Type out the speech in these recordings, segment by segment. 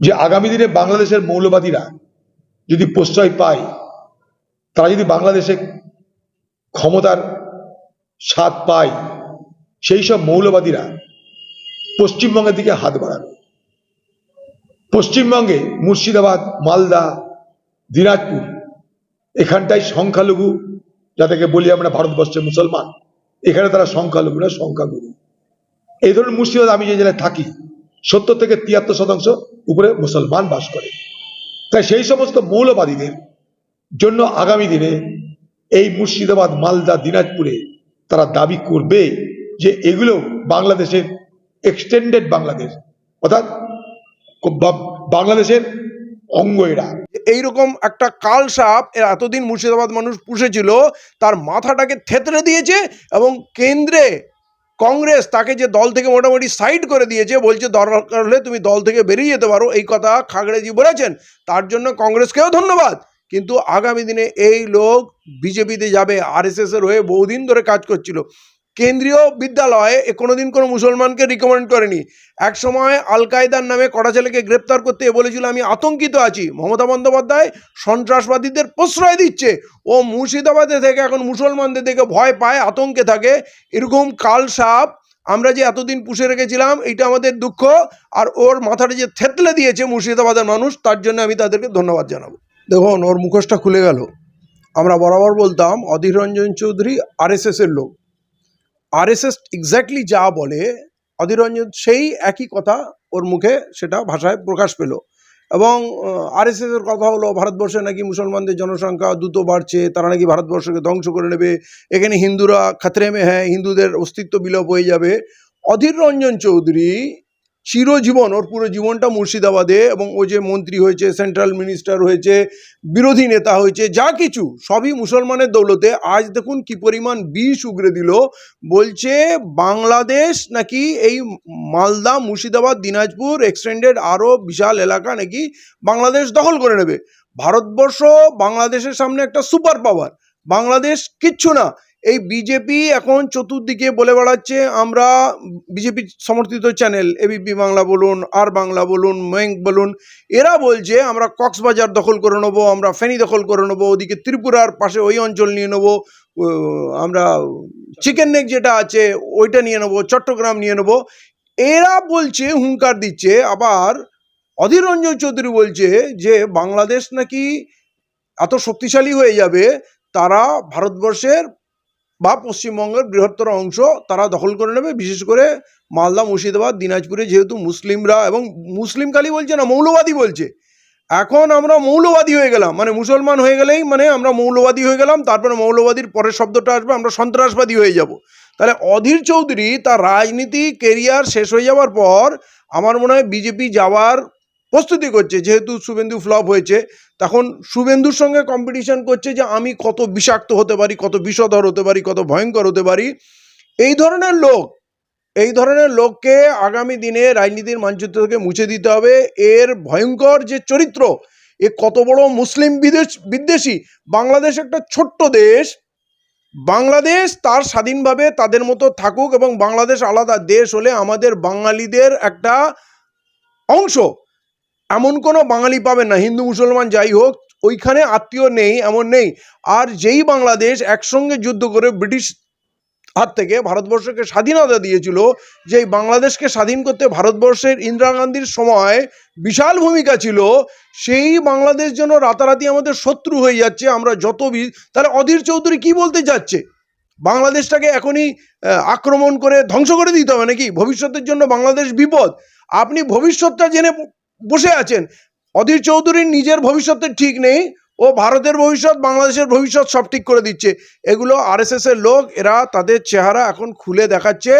যে আগামী দিনে বাংলাদেশের মৌলবাদীরা যদি প্রশ্রয় পায়, তারা যদি বাংলাদেশে ক্ষমতার স্বাদ পায়, সেই সব মৌলবাদীরা পশ্চিমবঙ্গের দিকে হাত বাড়াবে। পশ্চিমবঙ্গে মুর্শিদাবাদ, মালদা, দিনাজপুর এখানটায় সংখ্যালঘু, যাদেরকে বলি আমরা ভারতবর্ষের মুসলমান, এখানে তারা সংখ্যালঘুরা সংখ্যাগুরু। এই ধরনের মুর্শিদাবাদ আমি যে জেলায় থাকি সত্তর থেকে তিয়াত্তর শতাংশ উপরে মুসলমান বাস করে। তাই সেই সমস্ত মৌলবাদীদের জন্য আগামী দিনে এই মুর্শিদাবাদ, মালদা, দিনাজপুরে তারা দাবি করবে যে এগুলো বাংলাদেশের এক্সটেন্ডেড বাংলাদেশ, অর্থাৎ বাংলাদেশের অঙ্গ এরা। এইরকম একটা কাল সাপ এর এতদিন মুর্শিদাবাদ মানুষ পুষেছিল, তার মাথাটাকে থেতড়ে দিয়েছে এবং কেন্দ্রে কংগ্রেস তাকে যে দল থেকে মোটামুটি সাইড করে দিয়েছে, বলছে দরকার হলে তুমি দল থেকে বেরিয়ে যেতে পারো, এই কথা খাগড়েজি বলেছেন। তার জন্য কংগ্রেসকেও ধন্যবাদ। কিন্তু আগামী দিনে এই লোক বিজেপিতে যাবে আরএসএসের হয়ে বহুদিন ধরে কাজ করছিল। কেন্দ্রীয় বিদ্যালয়ে কোনোদিন কোনো মুসলমানকে রিকমেন্ড করেনি। এক সময় আল কায়দার নামে কটা ছেলেকে গ্রেপ্তার করতে বলেছিল, আমি আতঙ্কিত আছি। মমতা বন্দ্যোপাধ্যায় সন্ত্রাসবাদীদের প্রশ্রয় দিচ্ছে। ও মুর্শিদাবাদে থেকে এখন মুসলমানদের দেখে ভয় পায়, আতঙ্কে থাকে। এরকম কাল সাপ আমরা যে এতদিন পুষে রেখেছিলাম এটা আমাদের দুঃখ। আর ওর মাথাটা যে থেতলে দিয়েছে মুর্শিদাবাদের মানুষ, তার জন্য আমি তাদেরকে ধন্যবাদ জানাব। দেখুন, ওর মুখোশটা খুলে গেল। আমরা বরাবর বলতাম, অধীর রঞ্জন চৌধুরী আরএসএস এর লোক। আরএসএস এক্স্যাক্টলি যা বলে অধীর রঞ্জন সেই একই কথা ওর মুখে সেটা ভাষায় প্রকাশ পেল। এবং আরএসএস এর কথা হলো, ভারতবর্ষে নাকি মুসলমানদের জনসংখ্যা দ্রুত বাড়ছে, তারা নাকি ভারতবর্ষকে ধ্বংস করে নেবে। এখানে হিন্দুরা খাতরে মে হ্যাঁ হিন্দুদের অস্তিত্ব বিলোপ হয়ে যাবে। অধীর রঞ্জন চৌধুরী চিরজীবন, ওর পুরো জীবনটা মুর্শিদাবাদে এবং ও যে মন্ত্রী হয়েছে সেন্ট্রাল মিনিস্টার হয়েছে, বিরোধী নেতা হয়েছে, যা কিছু, সবই মুসলমানের দৌলতে। আজ দেখুন কি পরিমাণ বিষ উগরে দিল। বলছে, বাংলাদেশ নাকি এই মালদা, মুর্শিদাবাদ, দিনাজপুর এক্সটেন্ডেড আরও বিশাল এলাকা নাকি বাংলাদেশ দখল করে নেবে। ভারতবর্ষ বাংলাদেশের সামনে একটা সুপার পাওয়ার বাংলাদেশ কিচ্ছু না। এই বিজেপি এখন চতুর্দিকে বলে বেড়াচ্ছে, আমরা বিজেপি সমর্থিত চ্যানেল এবিপি বাংলা বলুন আর বাংলা বলুন মেঙ্ক বলুন, এরা বলছে আমরা কক্সবাজার দখল করে নেব, আমরা ফেনী দখল করে নেব, ওদিকে ত্রিপুরার পাশে ওই অঞ্চল নিয়ে নেব আমরা চিকেন নেক যেটা আছে ওইটা নিয়ে নেব, চট্টগ্রাম নিয়ে নেব। এরা বলছে, হুঙ্কার দিচ্ছে, আবার অধীর রঞ্জন চৌধুরী বলছে যে বাংলাদেশ নাকি এত শক্তিশালী হয়ে যাবে, তারা ভারতবর্ষের বা পশ্চিমবঙ্গের বৃহত্তর অংশ তারা দখল করে নেবে, বিশেষ করে মালদা, মুর্শিদাবাদ, দিনাজপুরে যেহেতু মুসলিমরা এবং মুসলিম কালি বলছে না, মৌলবাদী বলছে। এখন আমরা মৌলবাদী হয়ে গেলাম মানে মুসলমান হয়ে গেলেই মানে আমরা মৌলবাদী হয়ে গেলাম, তারপরে মৌলবাদীর পরের শব্দটা আসবে, আমরা সন্ত্রাসবাদী হয়ে যাব। তাহলে অধীর চৌধুরী তার রাজনীতি কেরিয়ার শেষ হয়ে যাওয়ার পর আমার মনে হয় বিজেপি যাওয়ার প্রস্তুতি করছে, যেহেতু শুভেন্দু ফ্লপ হয়েছে, তখন শুভেন্দুর সঙ্গে কম্পিটিশন করছে যে আমি কত বিষাক্ত হতে পারি, কত বিষধর হতে পারি, কত ভয়ঙ্কর হতে পারি। এই ধরনের লোক, এই ধরনের লোককে আগামী দিনে রাজনীতির মানচিত্র থেকে মুছে দিতে হবে। এর ভয়ঙ্কর যে চরিত্র, এ কত বড় মুসলিম বিদেশ, বিদ্বেষী। বাংলাদেশ একটা ছোট্ট দেশ। বাংলাদেশ তার স্বাধীনভাবে তাদের মতো থাকুক এবং বাংলাদেশ আলাদা দেশ হলে আমাদের বাঙালিদের একটা অংশ। এমন কোনো বাঙালি পাবেন না, হিন্দু, মুসলমান, যাই হোক, ওইখানে আত্মীয় নেই, এমন নেই। আর যেই বাংলাদেশ একসঙ্গে যুদ্ধ করে ব্রিটিশ হাত থেকে ভারতবর্ষকে স্বাধীনতা দিয়েছিল যে বাংলাদেশকে স্বাধীন করতে ভারতবর্ষের ইন্দিরা গান্ধীর সময় বিশাল ভূমিকা ছিল, সেই বাংলাদেশ যেন রাতারাতি আমাদের শত্রু হয়ে যাচ্ছে, আমরা যত তাহলে অধীর চৌধুরী কি বলতে যাচ্ছে বাংলাদেশটাকে এখনই আক্রমণ করে ধ্বংস করে দিতে হবে নাকি? ভবিষ্যতের জন্য বাংলাদেশ বিপদ। আপনি ভবিষ্যৎটা জেনে বসে আছেন। অধীর চৌধুরীর নিজের ভবিষ্যতের ঠিক নেই। ও ভারতের ভবিষ্যৎ, বাংলাদেশের ভবিষ্যৎ সব ঠিক করে দিচ্ছে। এগুলো আরএসএস এর লোক, এরা তাদের চেহারা এখন খুলে দেখাচ্ছে।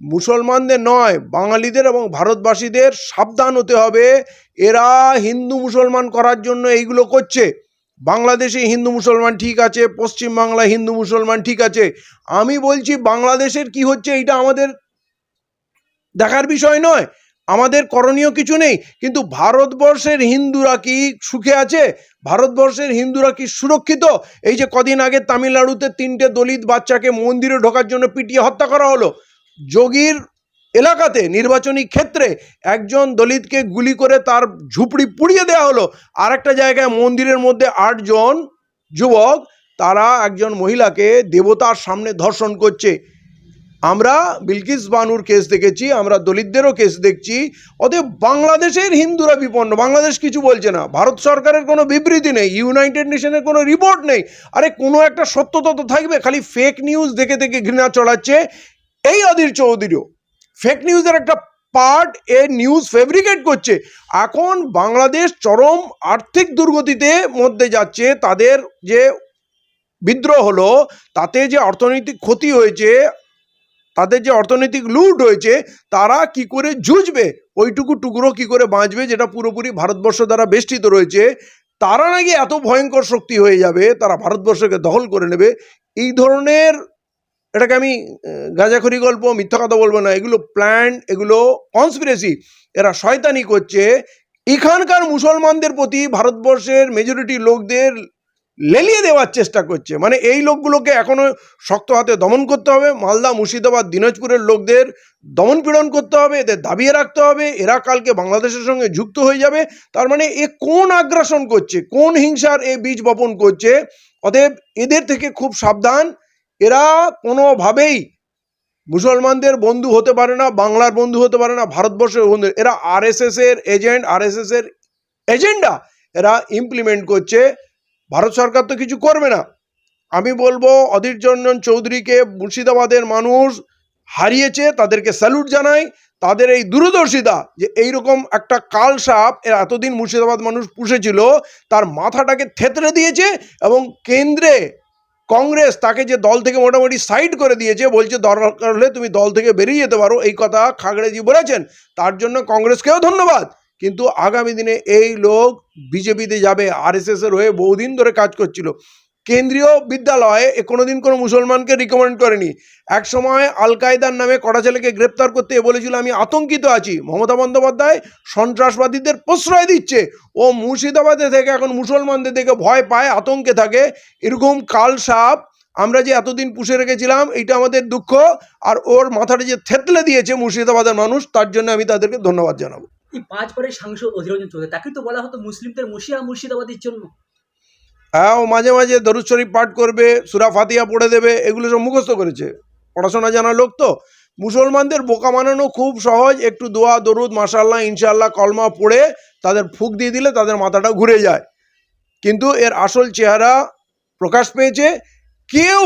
মুসলমানদের নয়, বাঙালিদের এবং ভারতবাসীদের সাবধান হতে হবে। এরা হিন্দু মুসলমান করার জন্য এইগুলো করছে। বাংলাদেশে হিন্দু মুসলমান ঠিক আছে পশ্চিম বাংলায় হিন্দু মুসলমান ঠিক আছে। আমি বলছি, বাংলাদেশের কি হচ্ছে এটা আমাদের দেখার বিষয় নয়। আমাদের করণীয় কিছু নেই, কিন্তু ভারতবর্ষের হিন্দুরা কি সুখে আছে? ভারতবর্ষের হিন্দুরা কি সুরক্ষিত? এই যে কদিন আগে তামিলনাড়ুতে তিনটে দলিত বাচ্চাকে মন্দিরে ঢোকার জন্য পিটিয়ে হত্যা করা হলো, যোগীর এলাকাতে নির্বাচনী ক্ষেত্রে একজন দলিতকে গুলি করে তার ঝুপড়ি পুড়িয়ে দেওয়া হলো। আর একটা জায়গায় মন্দিরের মধ্যে আটজন যুবক, তারা একজন মহিলাকে দেবতার সামনে ধর্ষণ করছে। আমরা বিলকিস বানুর কেস দেখেছি, আমরা দলিতদেরও কেস দেখছি, অতএব বাংলাদেশের হিন্দুরা বিপন্ন, বাংলাদেশ কিছু বলছে না। ভারত সরকারের কোনো বিবৃতি নেই, ইউনাইটেড নেশনের কোনো রিপোর্ট নেই। আরে কোনো একটা সত্য তথ্য থাকবে, খালি ফেক নিউজ দেখে দেখে ঘৃণা চড়াচ্ছে এই অধীর চৌধুরীও। ফেক নিউজের একটা পার্ট এ নিউজ ফেব্রিকেট করছে। এখন বাংলাদেশ চরম আর্থিক দুর্গতিতে মধ্যে যাচ্ছে, তাদের যে বিদ্রোহ হলো, তাতে যে অর্থনৈতিক ক্ষতি হয়েছে তাদের যে অর্থনৈতিক লুট হয়েছে, তারা কি করে জুঝবে ওইটুকু টুকরো কি করে বাঁচবে যেটা পুরোপুরি ভারতবর্ষ দ্বারা বেষ্টিত রয়েছে? তারা নাকি এত ভয়ঙ্কর শক্তি হয়ে যাবে, তারা ভারতবর্ষকে দখল করে নেবে? এই ধরনের এটাকে আমি গাঁজাখড়ি গল্প, মিথ্যা কথা বলব না, এগুলো প্ল্যান এগুলো কনস্পিরেসি এরা শয়তানি করছে। এখানকার মুসলমানদের প্রতি ভারতবর্ষের মেজরিটি লোকদের লেলিয়ে দেওয়ার চেষ্টা করছে। মানে এই লোকগুলোকে এখনও শক্ত হাতে দমন করতে হবে। মালদা, মুর্শিদাবাদ, দিনাজপুরের লোকদের দমন পীড়ন করতে হবে, এদের দাবিয়ে রাখতে হবে। এরা কালকে বাংলাদেশের সঙ্গে যুক্ত হয়ে যাবে। তার মানে এ কোন আগ্রাসন করছে, কোন হিংসার এ বীজ বপন করছে, অতএব এদের থেকে খুব সাবধান। এরা কোনোভাবেই মুসলমানদের বন্ধু হতে পারে না, বাংলার বন্ধু হতে পারে না, ভারতবর্ষের বন্ধু। এরা আরএসএস এর এজেন্ট আরএসএস এর এজেন্ডা এরা ইমপ্লিমেন্ট করছে। ভারত সরকার তো কিছু করবে না। আমি বলব, অধীর রঞ্জন চৌধুরীকে মুর্শিদাবাদের মানুষ হারিয়েছে, তাদেরকে স্যালুট জানাই। তাদের এই দূরদর্শিতা যে এইরকম একটা কাল সাপ, এর এতদিন মুর্শিদাবাদ মানুষ পুষেছিল, তার মাথাটাকে থেতড়ে দিয়েছে এবং কেন্দ্রে কংগ্রেস তাকে যে দল থেকে মোটামুটি সাইড করে দিয়েছে, বলছে দরকার হলে তুমি দল থেকে বেরিয়ে যেতে পারো, এই কথা খাগড়েজি বলেছেন। তার জন্য কংগ্রেসকেও ধন্যবাদ। কিন্তু আগামী দিনে এই লোক বিজেপিতে যাবে আরএসএস এর হয়ে বহুদিন ধরে কাজ করছিল। কেন্দ্রীয় বিদ্যালয়ে কোনোদিন কোনো মুসলমানকে রিকমেন্ড করেনি। এক সময় আল কায়দার নামে কড়া ছেলেকে গ্রেপ্তার করতে বলেছিল, আমি আতঙ্কিত আছি। মমতা বন্দ্যোপাধ্যায় সন্ত্রাসবাদীদের প্রশ্রয় দিচ্ছে। ও মুর্শিদাবাদে থেকে এখন মুসলমানদের দেখে ভয় পায়, আতঙ্কে থাকে। এরকম কাল সাপ আমরা যে এতদিন পুষে রেখেছিলাম, এইটা আমাদের দুঃখ। আর ওর মাথাটা যে থেতলে দিয়েছে মুর্শিদাবাদের মানুষ, তার জন্য আমি তাদেরকে ধন্যবাদ জানাব। এই পাঁচ পরের সাংসদ অধীররঞ্জন চৌধুরী তাকে তো বলা হতো মুসলিমদের মুশিয়া মুর্শিদাবাদের জন্য। হ্যাঁ ও মাঝে মাঝে দরুদ শরীফ পাঠ করবে, সুরা ফাতিয়া পড়ে দেবে, এগুলো সব মুখস্থ করেছে। পড়াশোনা জানা লোক তো। মুসলমানদের বোকা বানানো খুব সহজ, একটু দোয়া, দরুদ মাসাল্লাহ ইনশাল্লাহ কলমা পড়ে তাদের ফুক দিয়ে দিলে তাদের মাথাটা ঘুরে যায়। কিন্তু এর আসল চেহারা প্রকাশ পেয়েছে কেউ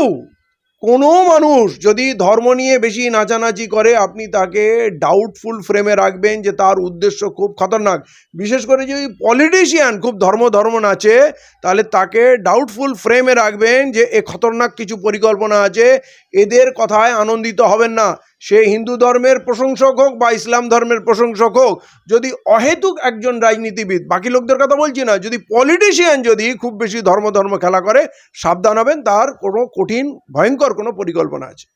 কোনো মানুষ যদি ধর্ম নিয়ে বেশি নাচানাচি করে, আপনি তাকে ডাউটফুল ফ্রেমে রাখবেন যে তার উদ্দেশ্য খুব খতরনাক। বিশেষ করে যদি পলিটিশিয়ান খুব ধর্ম ধর্ম নাচে, তাহলে তাকে ডাউটফুল ফ্রেমে রাখবেন যে এ খতরনাক কিছু পরিকল্পনা আছে, এদের কথায় আনন্দিত হবেন না। সে হিন্দু ধর্মের প্রশংসক হোক বা ইসলাম ধর্মের প্রশংসক হোক, যদি অহেতুক একজন রাজনীতিবিদ, বাকি লোকদের কথা বলছি না, যদি পলিটিশিয়ান যদি খুব বেশি ধর্ম ধর্ম খেলা করে, সাবধান হবেন, তার কোনো কঠিন, ভয়ঙ্কর কোনো পরিকল্পনা আছে।